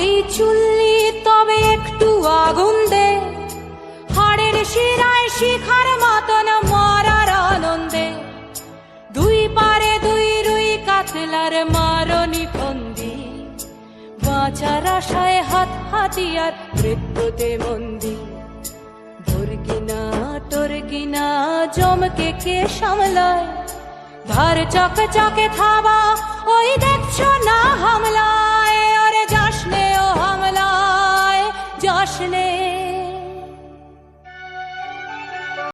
এই চুল্লি তবে একটু আগুন দে। হাড়ের শিরায় শিখার মাতন মরার আনন্দে। দুই পারে দুই রুই কাতলার মারনি ফন্দি। বাঁচার আশায় হাত হাতিয়ার মৃত্যুতে মন্দি। কিনা তোর জমকে কে সামলায়? ধার চকে চকে থাবা, ওই দেখছ না হামলায় imagining